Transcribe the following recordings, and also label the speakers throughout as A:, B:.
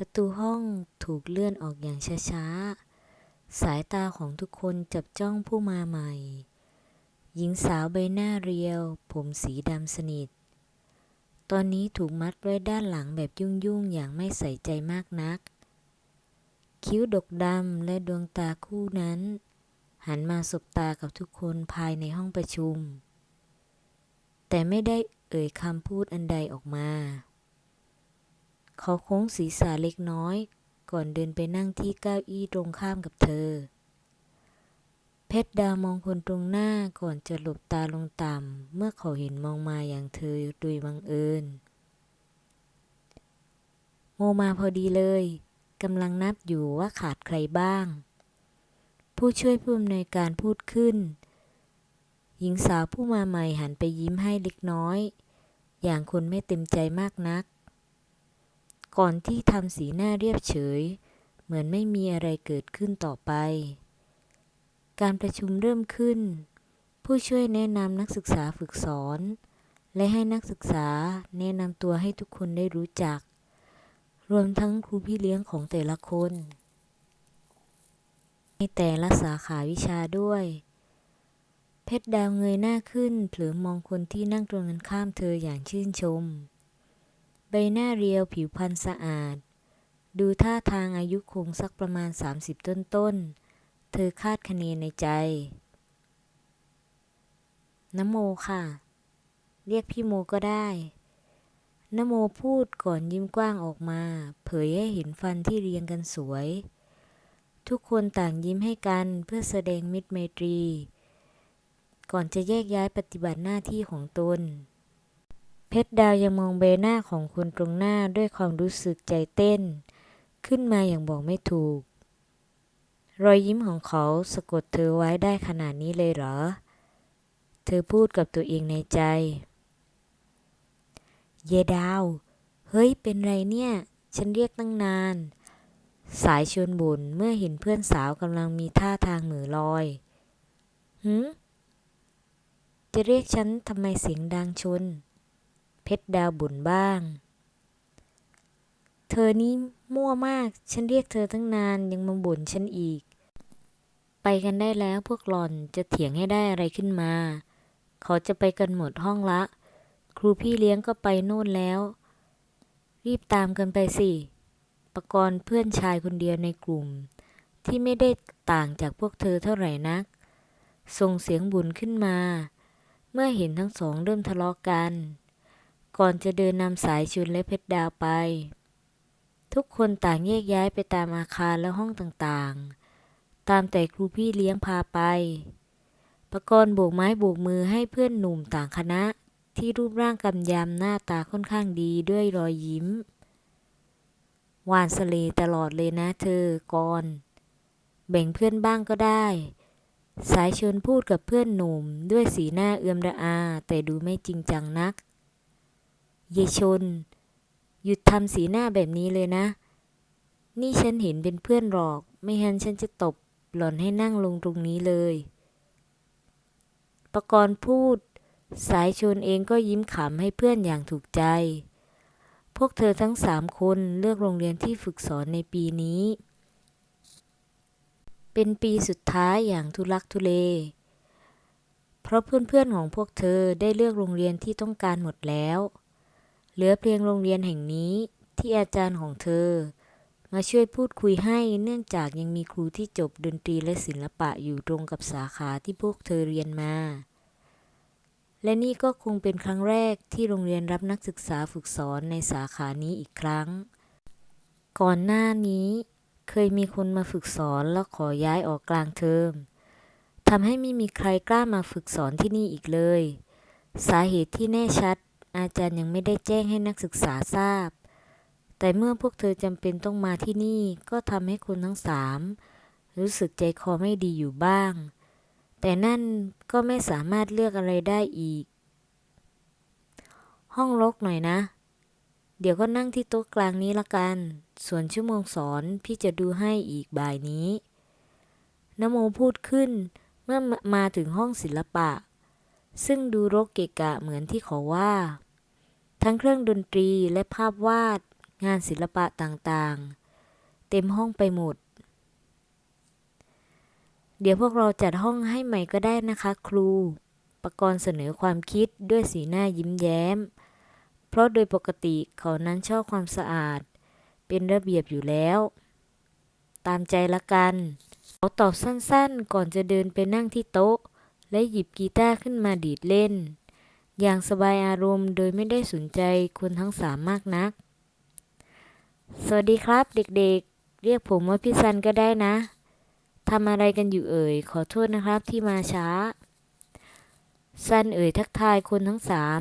A: ประตูห้องถูกเลื่อนออกอย่างช้าๆ สายตาของทุกคนจับจ้องผู้มาใหม่ หญิงสาวใบหน้าเรียว ผมสีดำสนิท ตอนนี้ถูกมัดไว้ด้านหลังแบบยุ่งๆ อย่างไม่ใส่ใจมากนัก คิ้วดกดำและดวงตาคู่นั้น หันมาสบตากับทุกคนภายในห้องประชุม แต่ไม่ได้เอ่ยคำพูดอันใดออกมา เขาโค้งศีรษะเล็กน้อย ก่อนเดินไปนั่งที่เก้าอี้ตรงข้ามกับเธอ เพชรดาวมองคนตรงหน้าก่อนจะหลบตาลงต่ำเมื่อเขาเห็นมองมาอย่างเธอโดยบังเอิญ โมมาพอดีเลยกำลังนับอยู่ว่าขาดใครบ้าง ผู้ช่วยผู้อำนวยการพูดขึ้น หญิงสาวผู้มาใหม่หันไปยิ้มให้เล็กน้อย อย่างคนไม่เต็มใจมากนัก ก่อนที่ทำสีหน้าเรียบเฉย เหมือนไม่มีอะไรเกิดขึ้นต่อไป การประชุมเริ่มขึ้น ผู้ช่วยแนะนำนักศึกษาฝึกสอน และให้นักศึกษาแนะนำตัวให้ทุกคนได้รู้จัก รวมทั้งครูพี่เลี้ยงของแต่ละคน ในแต่ละสาขาวิชาด้วย เพชรดาวเงยหน้าขึ้นเผลอมองคนที่นั่งตรงกันข้ามเธออย่างชื่นชม ใบหน้าเรียวผิวพรรณสะอาด ดูท่าทางอายุคงสักประมาณ 30 ต้นๆเธอคาดคะเนในใจนโมค่ะ เรียกพี่โมก็ได้นโมพูดก่อนยิ้มกว้างออกมา เผยให้เห็นฟันที่เรียงกันสวย ทุกคนต่างยิ้มให้กันเพื่อแสดงมิตรไมตรี ก่อนจะแยกย้ายปฏิบัติหน้าที่ของตน เพชรดาวยังมองใบหน้าของคนตรงหน้าด้วยความรู้สึกใจเต้น ขึ้นมาอย่างบอกไม่ถูก รอยยิ้มของเขาสะกดเธอไว้ได้ขนาดนี้เลยเหรอ เธอพูดกับตัวเองในใจ เยดาว เฮ้ยเป็นไรเนี่ย ฉันเรียกตั้งนาน สายชวนบ่นเมื่อเห็นเพื่อนสาวกำลังมีท่าทางเหมือลอยหืมจะเรียกฉันทำไมเสียงดังชน เพชรดาวบ่นบ้าง เธอนี่มั่วมาก ฉันเรียกเธอตั้งนานยังมาบ่นฉันอีก ไปกันได้แล้วพวกหล่อนจะเถียงให้ได้อะไรขึ้นมา เขาจะไปกันหมดห้องละ ครูพี่เลี้ยงก็ไปโน่นแล้ว รีบตามกันไปสิ ประกรณ์เพื่อนชายคนเดียวในกลุ่ม ที่ไม่ได้ต่างจากพวกเธอเท่าไหร่นัก ส่งเสียงบุญขึ้นมา เมื่อเห็นทั้งสองเริ่มทะเลาะกัน ก่อนจะเดินนำสายชุนและเพชรดาวไป ทุกคนต่างแยกย้ายไปตามอาคารและห้องต่างๆ ตามแต่ครูพี่เลี้ยงพาไปประกรณ์โบกไม้โบกมือให้เพื่อนหนุ่มต่างคณะ ที่รูปร่างกำยำหน้าตาค่อนข้างดีด้วยรอยยิ้มหวานสเลตลอดเลยนะเธอกรณ์แบ่งเพื่อนบ้างก็ได้ สายชนพูดกับเพื่อนหนุ่มด้วยสีหน้าเอื้อมระอา แต่ดูไม่จริงจังนัก เยชน หยุดทำสีหน้าแบบนี้เลยนะ นี่ฉันเห็นเป็นเพื่อนหรอก ไม่งั้นฉันจะตบหล่อนให้นั่งลงตรงนี้เลยประกรณ์พูด สายชนเองก็ยิ้มขำให้เพื่อนอย่างถูกใจ พวกเธอทั้งสามคนเลือกโรงเรียนที่ฝึกสอนในปีนี้ เป็นปีสุดท้ายอย่างทุลักทุเล เพราะเพื่อนๆของพวกเธอได้เลือกโรงเรียนที่ต้องการหมดแล้ว เหลือเพียงโรงเรียนแห่งนี้ที่อาจารย์ของเธอ มาช่วยพูดคุยให้เนื่องจากยังมีครูที่จบดนตรีและศิลปะอยู่ตรงกับสาขาที่พวกเธอเรียนมา และนี่ก็คงเป็นครั้งแรกที่โรงเรียนรับนักศึกษาฝึกสอนในสาขานี้อีกครั้ง ก่อนหน้านี้เคยมีคนมาฝึกสอนแล้วขอย้ายออกกลางเทอมทำให้ไม่มีใครกล้ามาฝึกสอนที่นี่อีกเลย สาเหตุที่แน่ชัด อาจารย์ยังไม่ได้แจ้งให้นักศึกษาทราบ แต่เมื่อพวกเธอจำเป็นต้องมาที่นี่ก็ทำให้คนทั้งสามรู้สึกใจคอไม่ดีอยู่บ้าง แต่นั่นก็ไม่สามารถเลือกอะไรได้อีก ห้องรกหน่อยนะ เดี๋ยวก็นั่งที่โต๊ะกลางนี้ละกัน ส่วนชั่วโมงสอนพี่จะดูให้อีกบ่ายนี้นโมพูดขึ้นเมื่อมาถึงห้องศิลปะ ซึ่งดูรกเกะกะเหมือนที่เขาว่า ทั้งเครื่องดนตรีและภาพวาด งานศิลปะต่างๆ เต็มห้องไปหมด เดี๋ยวพวกเราจัดห้องให้ใหม่ก็ได้นะคะครูปรกรณ์เสนอความคิดด้วยสีหน้ายิ้มแย้ม เพราะโดยปกติเขานั้นชอบความสะอาด เป็นระเบียบอยู่แล้ว ตามใจละกันเขาตอบสั้นๆ ก่อนจะเดินไปนั่งที่โต๊ะ และหยิบกีตาร์ขึ้นมาดีดเล่น อย่างสบายอารมณ์โดยไม่ได้สนใจคนทั้งสามมากนัก สวัสดีครับเด็กๆเรียกผมว่าพี่ซันก็ได้นะทำอะไรกันอยู่เอ่ย ขอโทษนะครับที่มาช้า ซันเอ่ยทักทายคนทั้งสาม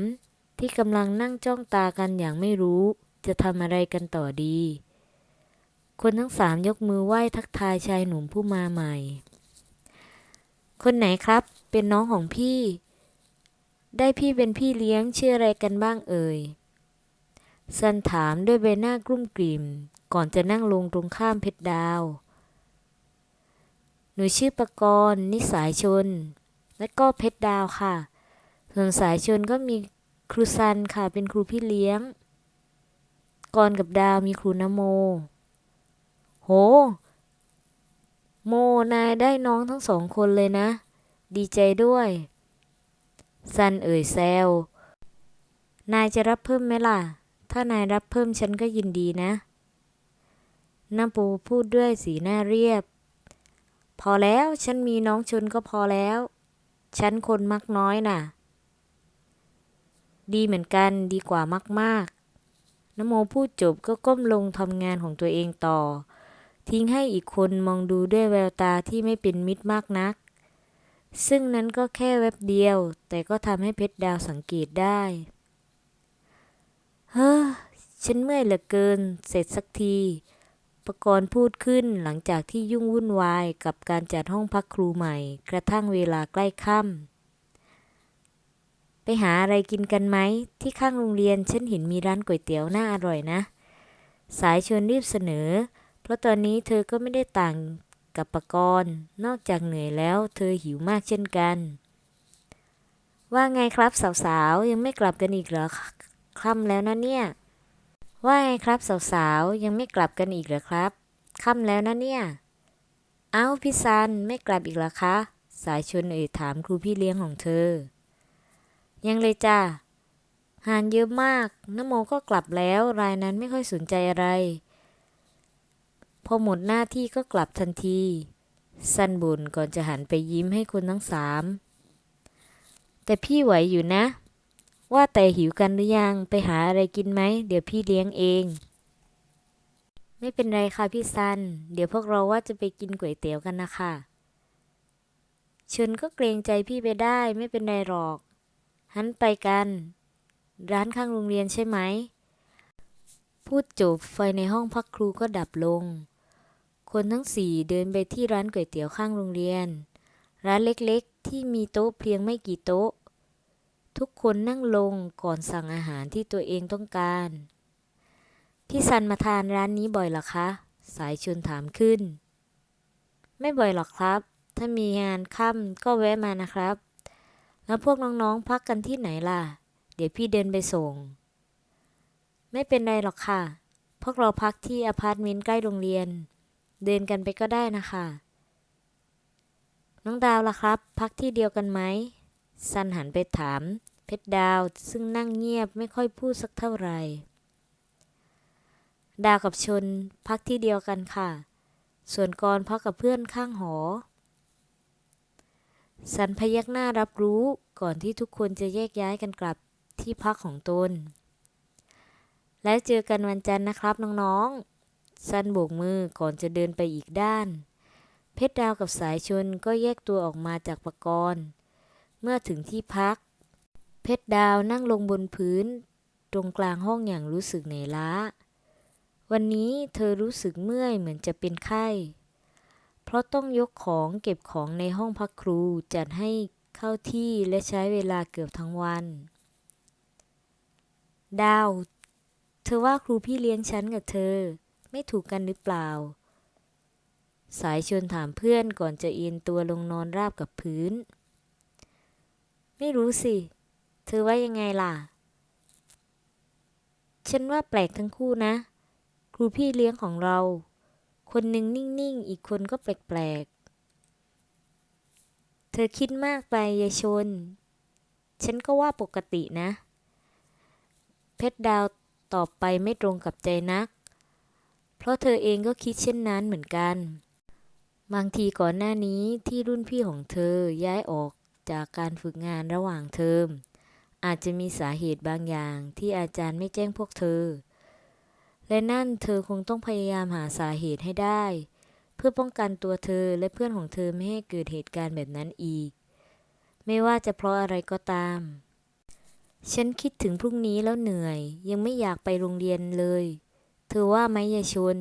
A: ที่กำลังนั่งจ้องตากันอย่างไม่รู้ จะทำอะไรกันต่อดี คนทั้งสามยกมือไหว้ทักทายชายหนุ่มผู้มาใหม่ คนไหนครับ เป็นน้องของพี่ ได้พี่เป็นพี่เลี้ยงชื่ออะไรกันบ้างเอ่ยซันถามด้วยใบหน้ากลุ้มกลิ่ม ก่อนจะนั่งลงตรงข้ามเพชรดาว หนูชื่อประกรณ์นิสายชน และก็เพชรดาวค่ะ ส่วนสายชนก็มีครูซันค่ะเป็นครูพี่เลี้ยงกรกับดาวมีครูนโม โห โมนายได้น้องทั้งสองคนเลยนะ ดีใจด้วย ซันเอ่ยแซวนายจะรับเพิ่มไหมล่ะ ถ้านายรับเพิ่มฉันก็ยินดีนะน้ำปูพูดด้วยสีหน้าเรียบ พอแล้วฉันมีน้องชนก็พอแล้ว ฉันคนมักน้อยน่ะ ดีเหมือนกันดีกว่ามากๆนโมพูดจบก็ก้มลงทำงานของตัวเองต่อ ทิ้งให้อีกคนมองดูด้วยแววตาที่ไม่เป็นมิตรมากนัก ซึ่งนั้นก็แค่แวบเดียว แต่ก็ทำให้เพชรดาวสังเกตได้ เฮ้อ ฉันเมื่อยเหลือเกิน เสร็จสักที ประกรณ์พูดขึ้นหลังจากที่ยุ่งวุ่นวายกับการจัดห้องพักครูใหม่ กระทั่งเวลาใกล้ค่ำ ไปหาอะไรกินกันไหม ที่ข้างโรงเรียนฉันเห็นมีร้านก๋วยเตี๋ยวน่าอร่อยนะ สายชวนรีบเสนอ เพราะตอนนี้เธอก็ไม่ได้ต่าง กับปะกรณ์ นอกจากเหนื่อยแล้วเธอหิวมากเช่นกัน ว่าไงครับสาวๆ ยังไม่กลับกันอีกเหรอค่ำแล้วนะเนี่ย ว่าไงครับสาวๆ ยังไม่กลับกันอีกเหรอครับค่ำแล้วนะเนี่ย เอ้าพี่ซันไม่กลับอีกเหรอคะ สายชนเอ่ยถามครูพี่เลี้ยงของเธอ ยังเลยจ้าหานเยอะมากนโมก็กลับแล้ว รายนั้นไม่ค่อยสนใจอะไร พอหมดหน้าที่ก็กลับทันทีซันบุญก่อนจะหันไปยิ้มให้คนทั้งสาม แต่พี่ไหวอยู่นะ ว่าแต่หิวกันหรือยัง ไปหาอะไรกินไหม เดี๋ยวพี่เลี้ยงเอง ไม่เป็นไรค่ะพี่ซัน เดี๋ยวพวกเราว่าจะไปกินก๋วยเตี๋ยวกันนะคะเชิญก็เกรงใจพี่ไปได้ไม่เป็นไรหรอก หันไปกัน ร้านข้างโรงเรียนใช่ไหม พูดจบไฟในห้องพักครูก็ดับลง คนทั้งสี่เดินไปที่ร้านก๋วยเตี๋ยวข้างโรงเรียน ร้านเล็กๆ ที่มีโต๊ะเพียงไม่กี่โต๊ะ ทุกคนนั่งลงก่อนสั่งอาหารที่ตัวเองต้องการ พี่ซันมาทานร้านนี้บ่อยหรอคะ สายชนถามขึ้น ไม่บ่อยหรอกครับ ถ้ามีงานค่ำก็แวะมานะครับ แล้วพวกน้องๆพักกันที่ไหนล่ะ เดี๋ยวพี่เดินไปส่ง ไม่เป็นไรหรอกค่ะ พวกเราพักที่อพาร์ตเมนต์ใกล้โรงเรียน เดินกันไปก็ได้นะคะ น้องดาวล่ะครับ พักที่เดียวกันไหมซันหันไปถาม เพชรดาวซึ่งนั่งเงียบไม่ค่อยพูดสักเท่าไหร่ดาวกับชนพักที่เดียวกันค่ะ ส่วนกรพักกับเพื่อนข้างหอ สันพยักหน้ารับรู้ก่อนที่ทุกคนจะแยกย้ายกันกลับที่พักของตน แล้วเจอกันวันจันทร์นะครับน้องๆ สันโบกมือก่อนจะเดินไปอีกด้าน เพชรดาวกับสายชนก็แยกตัวออกมาจากปกรณ์เมื่อถึงที่พัก เพชรดาวนั่งลงบนพื้น ตรงกลางห้องอย่างรู้สึกเหนื่อยล้า วันนี้เธอรู้สึกเมื่อยเหมือนจะเป็นไข้ เพราะต้องยกของเก็บของในห้องพักครูจัดให้เข้าที่และใช้เวลาเกือบทั้งวัน ดาว เธอว่าครูพี่เลี้ยงฉันกับเธอ ไม่ถูกกันหรือเปล่า สายชนถามเพื่อนก่อนจะเอียนตัวลงนอนราบกับพื้น ไม่รู้สิ เธอว่ายังไงล่ะ ฉันว่าแปลกทั้งคู่นะ ครูพี่เลี้ยงของเรา คนหนึ่งนิ่งๆ อีกคนก็แปลกๆ เธอคิดมากไปยายชน ฉันก็ว่าปกตินะ เพชรดาวตอบไปไม่ตรงกับใจนัก ราะเธอเองก็คิดเช่นนั้นเหมือนกัน บางทีก่อนหน้านี้ที่รุ่นพี่ของเธอย้ายออกจากการฝึกงานระหว่างเทอม อาจจะมีสาเหตุบางอย่างที่อาจารย์ไม่แจ้งพวกเธอ และนั่นเธอคงต้องพยายามหาสาเหตุให้ได้ เพื่อป้องกันตัวเธอและเพื่อนของเธอไม่ให้เกิดเหตุการณ์แบบนั้นอีก ไม่ว่าจะเพราะอะไรก็ตาม ฉันคิดถึงพรุ่งนี้แล้วเหนื่อย ยังไม่อยากไปโรงเรียนเลย เธอว่าไหมยายชน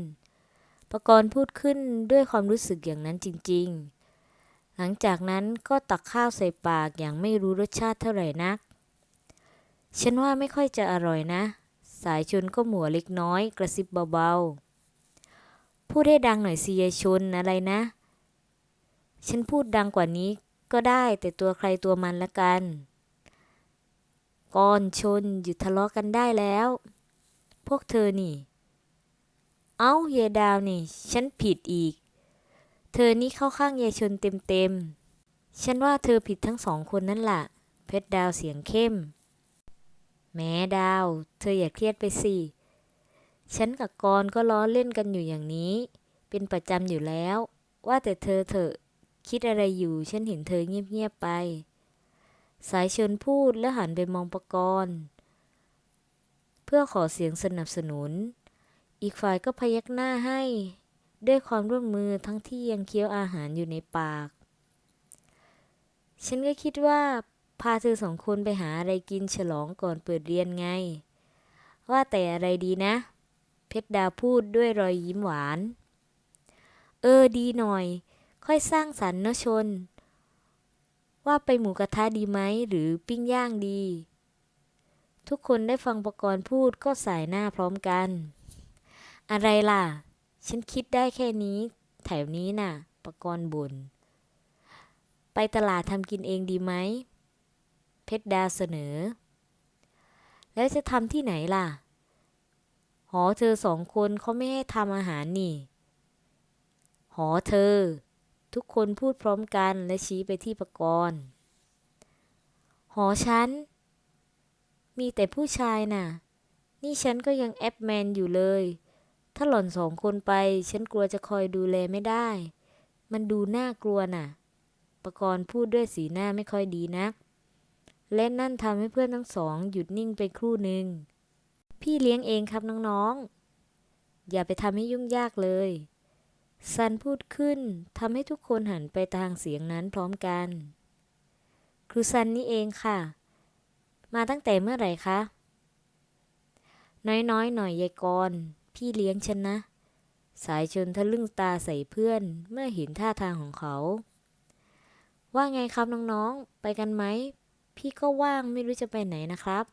A: ประกรณ์พูดขึ้นด้วยความรู้สึกอย่างนั้นจริง ๆ หลังจากนั้นก็ตักข้าวใส่ปากอย่างไม่รู้รสชาติเท่าไหร่นัก ฉันว่าไม่ค่อยจะอร่อยนะ สายชนก็หมัวเล็กน้อย กระซิบเบาๆ พูดให้ดังหน่อยสิยายชนอะไรนะ ฉันพูดดังกว่านี้ก็ได้แต่ตัวใครตัวมันละกันก่อนชนหยุดทะเลาะกันได้แล้ว พวกเธอนี่ เอ้าเยายดาวนี่ ฉันผิดอีก เธอนี่เข้าข้างยายชนเต็มๆ ฉันว่าเธอผิดทั้งสองคนนั่นแหละเพชรดาวเสียงเข้ม แม้ดาว เธออย่าเครียดไปสิ ฉันกับกรก็ล้อเล่นกันอยู่อย่างนี้ เป็นประจำอยู่แล้ว ว่าแต่เธอเถอะ คิดอะไรอยู่ ฉันเห็นเธอเงียบๆไป สายชนพูดแล้วหันไปมองประกรณ์เพื่อขอเสียงสนับสนุน อีกฝ่ายก็พยักหน้าให้ ด้วยความร่วมมือทั้งที่ยังเคี้ยวอาหารอยู่ในปาก ฉันก็คิดว่า พาเธอสองคนไปหาอะไรกินฉลองก่อนเปิดเรียนไง ว่าแต่อะไรดีนะ เพชรดาพูดด้วยรอยยิ้มหวาน เออดีหน่อย ค่อยสร้างสรรค์นะชน ว่าไปหมูกระทะดีไหมหรือปิ้งย่างดี ทุกคนได้ฟังประกรณ์พูดก็สายหน้าพร้อมกัน อะไรล่ะ ฉันคิดได้แค่นี้ แถวนี้น่ะ ประกรณ์บุญ ไปตลาดทำกินเองดีไหม เพชรดาเสนอ แล้วจะทำที่ไหนล่ะ หอเธอสองคนเขาไม่ให้ทำอาหารนี่ หอเธอ ทุกคนพูดพร้อมกันและชี้ไปที่ประกรณ์หอฉัน มีแต่ผู้ชายน่ะ นี่ฉันก็ยังแอปแมนอยู่เลย ถ้าหล่อนสองคนไป ฉันกลัวจะคอยดูแลไม่ได้ มันดูน่ากลัวน่ะ ประกรณ์พูดด้วยสีหน้าไม่ค่อยดีนัก และนั่นทำให้เพื่อนทั้งสองหยุดนิ่งไปครู่หนึ่ง พี่เลี้ยงเองครับน้องๆ อย่าไปทำให้ยุ่งยากเลย ซันพูดขึ้นทำให้ทุกคนหันไปทางเสียงนั้นพร้อมกัน ครูซันนี่เองค่ะ มาตั้งแต่เมื่อไหร่คะ น้อยๆ หน่อยยายกร พี่เลี้ยงฉันนะ สายชนทะลึ่งตาใส่เพื่อนเมื่อเห็นท่าทางของเขา ว่าไงครับน้องๆ ไปกันไหม พี่ก็ว่างไม่รู้จะไปไหนนะครับ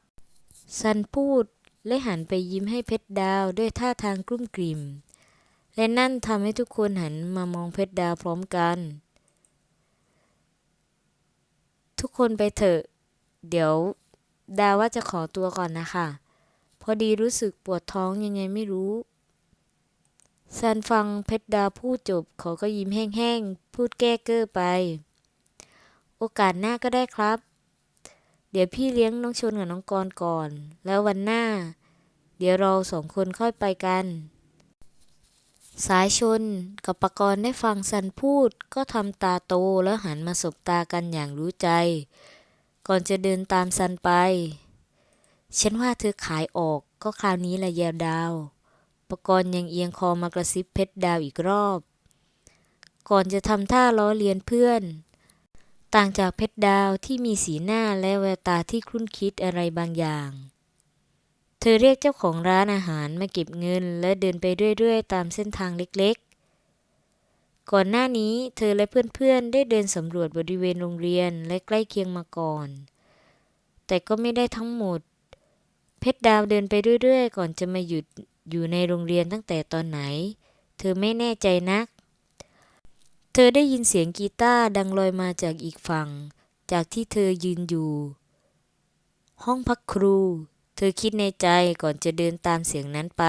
A: ซันพูดและหันไปยิ้มให้เพชรดาวด้วยท่าทางกลุ้มกลิ่ม และนั่นทำให้ทุกคนหันมามองเพชรดาวพร้อมกัน ทุกคนไปเถอะ เดี๋ยวดาวว่าจะขอตัวก่อนนะคะ พอดีรู้สึกปวดท้องยังไงไม่รู้ซันฟังเพชรดาพูดจบเขาก็ยิ้มแห้งๆ พูดแก้เก้อไป โอกาสหน้าก็ได้ครับ เดี๋ยวพี่เลี้ยงน้องชนกับน้องกรก่อน แล้ววันหน้า เดี๋ยวเราสองคนค่อยไปกัน สายชนกับปกรณ์ได้ฟังซันพูดก็ทำตาโตแล้วหันมาสบตากันอย่างรู้ใจ ก่อนจะเดินตามซันไป ฉันว่าเธอขายออกก็คราวนี้แหละแยวดาวปกรณ์ยังเอียงคอมากระซิบเพชรดาวอีกรอบ ก่อนจะทำท่าล้อเลียนเพื่อน ต่างจากเพชรดาวที่มีสีหน้าและแววตาที่ครุ่นคิดอะไรบางอย่าง เธอเรียกเจ้าของร้านอาหารมาเก็บเงิน และเดินไปเรื่อยๆ ตามเส้นทางเล็กๆ ก่อนหน้านี้เธอและเพื่อนๆ ได้เดินสำรวจบริเวณโรงเรียนและใกล้เคียงมาก่อน แต่ก็ไม่ได้ทั้งหมด เพชรดาวเดินไปเรื่อยๆ ก่อนจะมาหยุดอยู่ในโรงเรียนตั้งแต่ตอนไหน เธอไม่แน่ใจนัก เธอได้ยินเสียงกีตาร์ดังลอยมาจากอีกฝั่ง จากที่เธอยืนอยู่ ห้องพักครู เธอคิดในใจก่อนจะเดินตามเสียงนั้นไป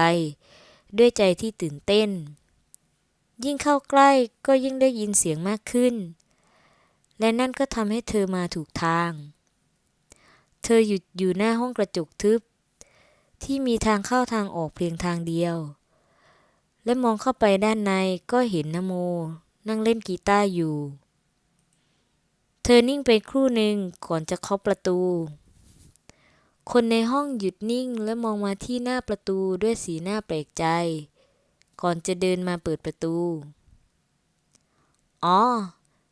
A: ด้วยใจที่ตื่นเต้น ยิ่งเข้าใกล้ก็ยิ่งได้ยินเสียงมากขึ้น และนั่นก็ทำให้เธอมาถูกทาง เธอหยุดอยู่หน้าห้องกระจกทึบ ที่มีทางเข้าทางออกเพียงทางเดียว และมองเข้าไปด้านในก็เห็นนโม นั่งเล่นกีตาร์อยู่ เธอนิ่งไปครู่หนึ่งก่อนจะเคาะประตู คนในห้องหยุดนิ่งและมองมาที่หน้าประตูด้วยสีหน้าแปลกใจ ก่อนจะเดินมาเปิดประตู อ๋อ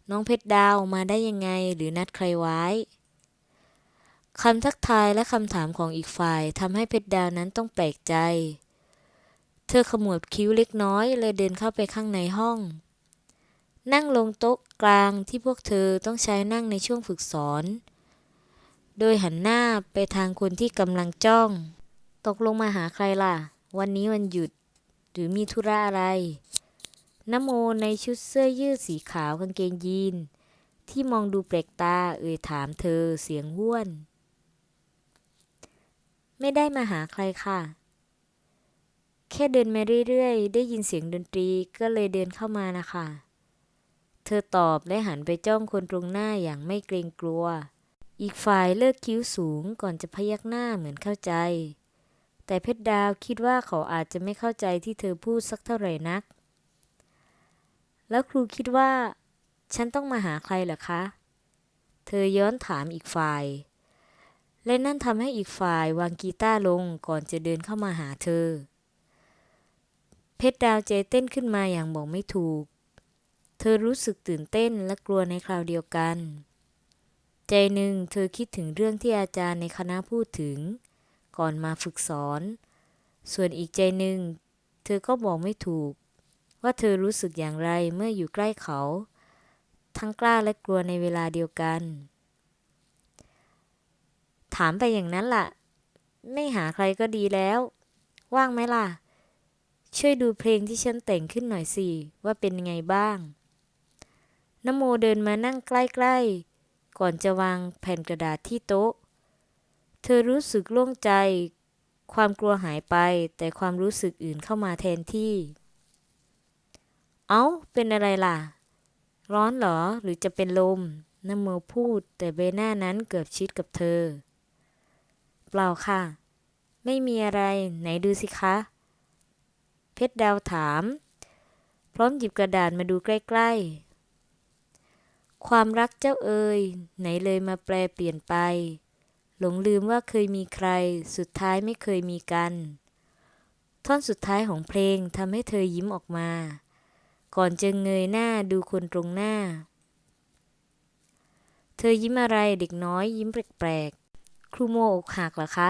A: น้องเพชรดาวมาได้ยังไงหรือนัดใครไว้ คำทักทายและคำถามของอีกฝ่ายทำให้เพชรดาวนั้นต้องแปลกใจ เธอขมวดคิ้วเล็กน้อยเลยเดินเข้าไปข้างในห้อง นั่งลงโต๊ะกลางที่พวกเธอต้องใช้นั่งในช่วงฝึกสอน โดยหันหน้าไปทางคนที่กำลังจ้อง ตกลงมาหาใครล่ะ วันนี้วันหยุด หรือมีธุระอะไรนโมในชุดเสื้อยืดสีขาวกางเกงยีนที่มองดูแปลกตาเอ่ยถามเธอเสียงห้วน ไม่ได้มาหาใครค่ะ แค่เดินมาเรื่อยๆ ได้ยินเสียงดนตรีก็เลยเดินเข้ามานะคะ เธอตอบและหันไปจ้องคนตรงหน้าอย่างไม่เกรงกลัว อีกฝ่ายเลิกคิ้วสูงก่อนจะพยักหน้าเหมือนเข้าใจ แต่เพชรดาวคิดว่าเขาอาจจะไม่เข้าใจที่เธอพูดสักเท่าไหร่นัก แล้วครูคิดว่า ฉันต้องมาหาใครเหรอคะ เธอย้อนถามอีกฝ่าย และนั่นทำให้อีกฝ่ายวางกีตาร์ลงก่อนจะเดินเข้ามาหาเธอ เพชรดาวใจเต้นขึ้นมาอย่างบอกไม่ถูก เธอรู้สึกตื่นเต้นและกลัวในคราวเดียวกัน ใจหนึ่งเธอคิดถึงเรื่องที่อาจารย์ในคณะพูดถึง ก่อนมาฝึกสอน ส่วนอีกใจหนึ่ง เธอก็บอกไม่ถูก ว่าเธอรู้สึกอย่างไรเมื่ออยู่ใกล้เขา ทั้งกล้าและกลัวในเวลาเดียวกัน ถามไปอย่างนั้นล่ะ ไม่หาใครก็ดีแล้ว ว่างไหมล่ะ ช่วยดูเพลงที่ฉันแต่งขึ้นหน่อยสิ ว่าเป็นยังไงบ้างนโมเดินมานั่งใกล้ๆ ก่อนจะวางแผ่นกระดาษที่โต๊ะ เธอรู้สึกโล่งใจ ความกลัวหายไป แต่ความรู้สึกอื่นเข้ามาแทนที่ เอา้า เป็นอะไรล่ะ ร้อนเหรอ หรือจะเป็นลมนโมพูด แต่ใบหน้านั้นเกือบชิดกับเธอ เปล่าค่ะ ไม่มีอะไรไหนดูสิคะ เพชรดาวถาม พร้อมหยิบกระดาษมาดูใกล้ๆ ความรักเจ้าเอ่ยไหนเลยมาแปลเปลี่ยนไป หลงลืมว่าเคยมีใคร สุดท้ายไม่เคยมีกัน ท่อนสุดท้ายของเพลงทำให้เธอยิ้มออกมา ก่อนจะเงยหน้าดูคนตรงหน้า เธอยิ้มอะไรเด็กน้อยยิ้มแปลก ครูโมอกหักเหรอคะ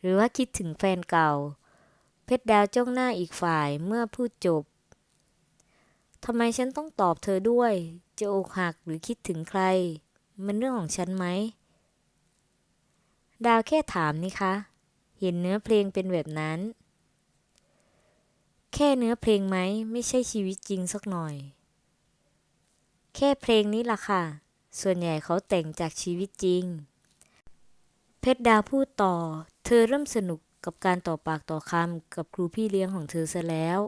A: หรือว่าคิดถึงแฟนเก่า เพชรดาวจ้องหน้าอีกฝ่ายเมื่อพูดจบทำไมฉันต้องตอบเธอด้วย จะอกหักหรือคิดถึงใคร มันเรื่องของฉันไหม ดาวแค่ถามนี่คะ เห็นเนื้อเพลงเป็นแบบนั้น แค่เนื้อเพลงไหม ไม่ใช่ชีวิตจริงสักหน่อย แค่เพลงนี้ล่ะค่ะ ส่วนใหญ่เขาแต่งจากชีวิตจริง เพชรดาวพูดต่อ เธอเริ่มสนุกกับการต่อปากต่อคำกับครูพี่เลี้ยงของเธอซะแล้ว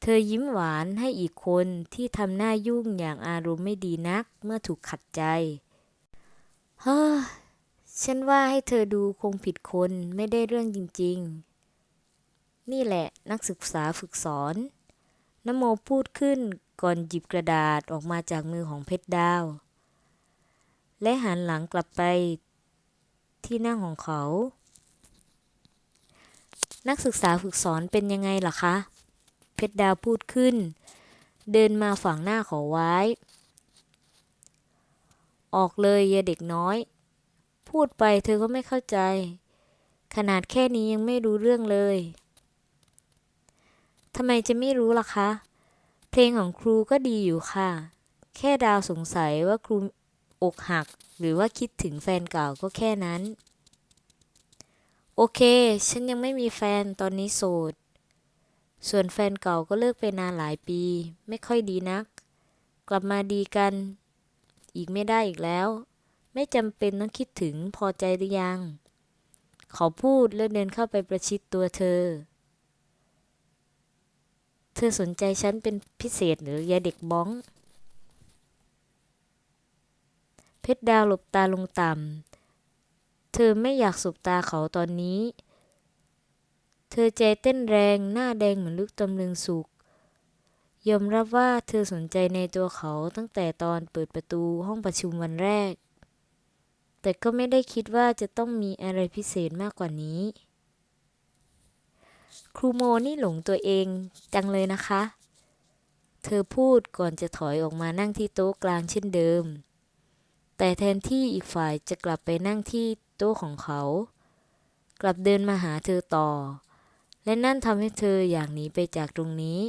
A: เธอยิ้มหวานให้อีกคนที่ทำหน้ายุ่งอย่างอารมณ์ไม่ดีนักเมื่อถูกขัดใจเฮ้อฉันว่าให้เธอดูคงผิดคนไม่ได้เรื่องจริง ๆ นี่แหละนักศึกษาฝึกสอนนโมพูดขึ้นก่อนหยิบกระดาษออกมาจากมือของเพชรดาว และหันหลังกลับไป ที่นั่งของเขา นักศึกษาฝึกสอนเป็นยังไงล่ะคะ เพชรดาวพูดขึ้น เดินมาฝั่งหน้าเขาไว้ ออกเลยอย่าเด็กน้อย พูดไปเธอก็ไม่เข้าใจ ขนาดแค่นี้ยังไม่รู้เรื่องเลยทำไมจะไม่รู้ล่ะคะ เพลงของครูก็ดีอยู่ค่ะ แค่ดาวสงสัยว่าครู อกหัก หรือว่าคิดถึงแฟนเก่าก็แค่นั้น โอเค ฉันยังไม่มีแฟนตอนนี้โสด ส่วนแฟนเก่าก็เลิกไปนานหลายปี ไม่ค่อยดีนัก กลับมาดีกัน อีกไม่ได้อีกแล้ว ไม่จำเป็นต้องคิดถึงพอใจหรือยัง เขาพูดแล้วเดินเข้าไปประชิดตัวเธอ เธอสนใจฉันเป็นพิเศษหรือยาเด็กบ้อง เพชรดาวหลบตาลงต่ำ เธอไม่อยากสบตาเขาตอนนี้ เธอใจเต้นแรงหน้าแดงเหมือนลูกตำลึงสุก ยอมรับว่าเธอสนใจในตัวเขาตั้งแต่ตอนเปิดประตูห้องประชุมวันแรก แต่ก็ไม่ได้คิดว่าจะต้องมีอะไรพิเศษมากกว่านี้ ครูโมนี่หลงตัวเองจังเลยนะคะ เธอพูดก่อนจะถอยออกมานั่งที่โต๊ะกลางเช่นเดิม แต่แทนที่อีกฝ่ายจะกลับไปนั่งที่โต๊ะของเขา กลับเดินมาหาเธอต่อ และนั่นทำให้เธออยากหนีไปจากตรงนี้